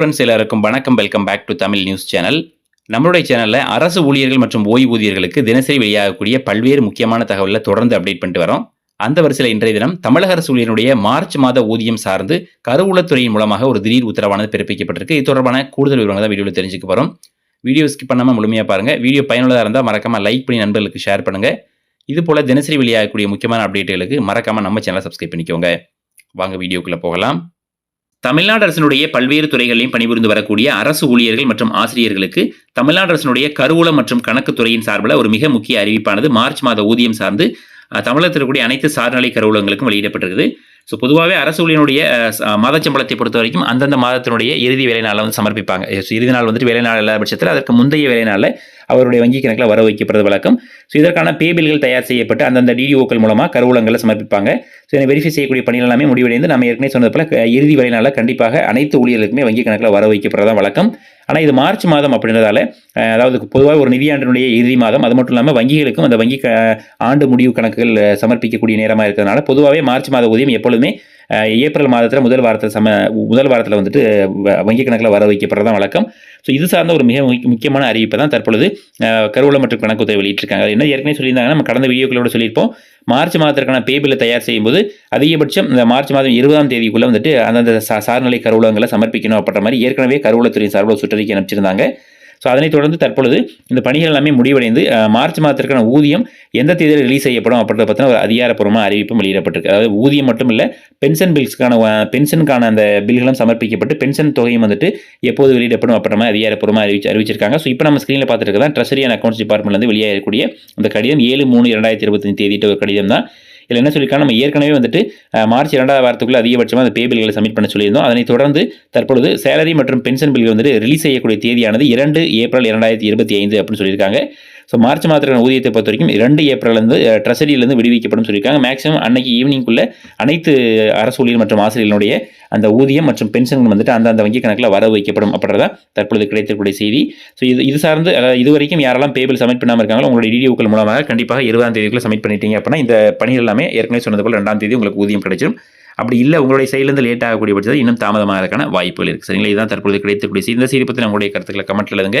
Friends எல்லாருக்கும் வணக்கம். Welcome back to Tamil news channel நம்மளுடைய சேனலில் அரசு ஊழியர்கள் மற்றும் ஓய்வூதியர்களுக்கு தினசரி வெளியாகக்கூடிய பல்வேறு முக்கியமான தகவலை தொடர்ந்து அப்டேட் பண்ணிட்டு வரோம். அந்த வரிசையில் இன்றைய தினம் தமிழக அரசு ஊழியருடைய மார்ச் மாத ஊதியம் சார்ந்து கருவூலத்துறையின் மூலமாக ஒரு திடீர் உத்தரவானது பிறப்பிக்கப்பட்டிருக்கு. இது தொடர்பான கூடுதல் விவரங்கள் தான் வீடியோவில் தெரிஞ்சுக்க போகிறோம் வீடியோ ஸ்கிப் பண்ணாமல் முழுமையாக பாருங்கள் வீடியோ பயனுள்ளதாக இருந்தால் மறக்காமல் லைக் பண்ணி நண்பர்களுக்கு ஷேர் பண்ணுங்கள் இது போல் தினசரி வெளியாகக்கூடிய முக்கியமான அப்டேட்டுகளுக்கு மறக்காமல் நம்ம சேனலை சப்ஸ்கிரைப் பண்ணிக்கோங்க. வாங்க வீடியோக்குள்ளே போகலாம். தமிழ்நாடு அரசினுடைய பல்வேறு துறைகளிலும் பணிபுரிந்து வரக்கூடிய அரசு ஊழியர்கள் மற்றும் ஆசிரியர்களுக்கு தமிழ்நாடு அரசினுடைய கருவூலம் மற்றும் கணக்கு துறையின் சார்பில் ஒரு மிக முக்கிய அறிவிப்பானது மார்ச் மாத ஊதியம் சார்ந்து தமிழகத்தில் இருக்கக்கூடிய அனைத்து சார்நிலை கருவூலங்களுக்கும் வெளியிடப்பட்டிருக்குது. ஸோ பொதுவாகவே அரசு ஊழியனுடைய மாதச்சம்பளத்தை பொறுத்த வரைக்கும் அந்தந்த மாதத்தினுடைய இறுதி வேலை நாளில் வந்து சமர்ப்பிப்பாங்க. இறுதி நாள் வந்துட்டு வேலை நாள் இல்லாத பட்சத்தில் அதற்கு முந்தைய வேலை நாளில் அவருடைய வங்கி கணக்கில் வர வைக்கப்படுறது வழக்கம். ஸோ இதற்கான பே பில்கள் தயார் செய்யப்பட்டு அந்தந்த டிடிஓக்கள் மூலமாக கருவூலங்களில் சமர்ப்பிப்பாங்க. ஸோ இதை வெரிஃபை செய்யக்கூடிய பணிகள் எல்லாமே முடிவடைந்து நம்ம ஏற்கனவே சொன்னது போல இறுதி வேலை கண்டிப்பாக அனைத்து ஊழியர்களுக்குமே வங்கி கணக்கில் வர வைக்கப்படுறதா வழக்கம். ஆனால் இது மார்ச் மாதம் அப்படின்றதால அதாவது பொதுவாக ஒரு நிதியாண்டினுடைய இறுதி மாதம் அது மட்டும் இல்லாமல் வங்கிகளுக்கும் அந்த வங்கி ஆண்டு முடிவு கணக்குகள் சமர்ப்பிக்கக்கூடிய நேரமாக இருக்கிறதுனால பொதுவாகவே மார்ச் மாத ஊதியம் எப்பொழுதுமே ஏப்ரல் மாதத்தில் முதல் வாரத்தில் சம முதல் வாரத்தில் வந்துட்டு வ- வங்கி கணக்கில் வர வைக்கப்படுறதான் வழக்கம். ஸோ இது சார்ந்த ஒரு மிக முக்கியமான அறிவிப்பை தான் தற்பொழுது கருவூலம் மற்றும் கணக்குத்துறை வெளியிட்டிருக்காங்க. என்ன ஏற்கனவே சொல்லியிருந்தாங்க நம்ம கடந்த வீடியோக்களோட சொல்லியிருப்போம். மார்ச் மாதத்திற்கான பே தயார் செய்யும்போது அதிகபட்சம் இந்த மார்ச் மாதம் இருபதாம் தேதிக்குள்ளே வந்துட்டு அந்தந்த சா- சார்நிலை கருவூலங்களை சமர்ப்பிக்கணும் அப்படின்ற மாதிரி ஏற்கனவே கருவூலத்துறை சார்பில் சுற்றறிக்கை அனுப்பிச்சிருந்தாங்க. ஸோ அதனைத் தொடர்ந்து தற்பொழுது இந்த பணிகள் எல்லாமே முடிவடைந்து மார்ச் மாதத்திற்கான ஊதியம் எந்த தேதியில் ரிலீஸ் செய்யப்படும் அப்படின்றத பற்றின ஒரு அதிகாரப்பூர்வமாக அறிவிப்பும் வெளியிடப்பட்டிருக்கு. அதாவது ஊதியம் மட்டும் இல்லை பென்ஷன் பில்ஸ்க்கான பென்ஷனுக்கான அந்த பில்களும் சமர்ப்பிக்கப்பட்டு பென்ஷன் தொகையும் வந்துட்டு எப்போது வெளியிடப்படும் அப்படின்ற மாதிரி அதிகாரப்பூர்வமாக அறிவிச்சு அறிவிச்சிருக்காங்க. ஸோ இப்போ நம்ம ஸ்க்ரீனில் பார்த்துட்டு தான் ட்ரெஷரி அண்ட் அக்கௌண்ட்ஸ் டிபார்ட்மெண்ட்லேருந்து வெளியாகக்கூடிய அந்த கடிதம். ஏழு மூணு இரண்டாயிரத்தி இருபத்தஞ்சு தேதிட்ட ஒரு கடிதம் தான் இதில் என்ன சொல்லியிருக்காங்க நம்ம ஏற்கனவே வந்துட்டு மார்ச் இரண்டாவது வாரத்துக்குள்ள அதிகபட்சமாக அந்த பே பில்களை சப்மிட் பண்ண சொல்லியிருந்தோம். அதனைத் தொடர்ந்து தற்பொழுது சேலரி மற்றும் பென்ஷன் பில்கள் வந்துட்டு ரிலீஸ் செய்யக்கூடிய தேதியானது இரண்டு ஏப்ரல் இரண்டாயிரத்தி இருபத்தி ஐந்து அப்படின்னு சொல்லியிருக்காங்க. ஸோ மார்ச் மாதத்துக்கான ஊதியத்தை பொறுத்த வரைக்கும் இரண்டு ஏப்ரல்லேருந்து ட்ரெஷரியிலேருந்து விடுவிக்கப்படும் சொல்லியிருக்காங்க. மேக்ஸிமம் அன்னைக்கு ஈவினிங்குள்ளே அனைத்து அரசு ஊழியர் மற்றும் ஆசிரியர்களுடைய அந்த ஊதியம் மற்றும் பென்ஷன் வந்துட்டு அந்தந்த வங்கி கணக்கில் வர வைக்கப்படும் அப்படின்றதா தற்பொழுது கிடைத்திருக்கக்கூடிய செய்தி. ஸோ இது இது சார்ந்து இது வரைக்கும் யாரெல்லாம் பேபிள் சப்மிட் பண்ணாமல் இருக்காங்களோ உங்களுடைய டிடிஓக்கள் மூலமாக கண்டிப்பாக இருபதாம் தேதிக்குள்ள சப்மிட் பண்ணிட்டீங்க அப்படின்னா இந்த பணிகள் எல்லாமே ஏற்கனவே சொன்னது போல் ரெண்டாம் தேதி உங்களுக்கு ஊதியம் கிடைச்சிடும் அப்படி இல்லை உங்களுடைய சைட்லேருந்து லேட் ஆகக்கூடிய பட்சத்தில் இன்னும் தாமதமாகறதுக்கான வாய்ப்புகள் இருக்குது சரிங்களா? இதுதான் தற்பொழுது கிடைத்தக்கூடிய இந்த செய்தி பற்றி நம்மளுடைய கருத்துக்களை கமெண்ட்டில் எழுதுங்க.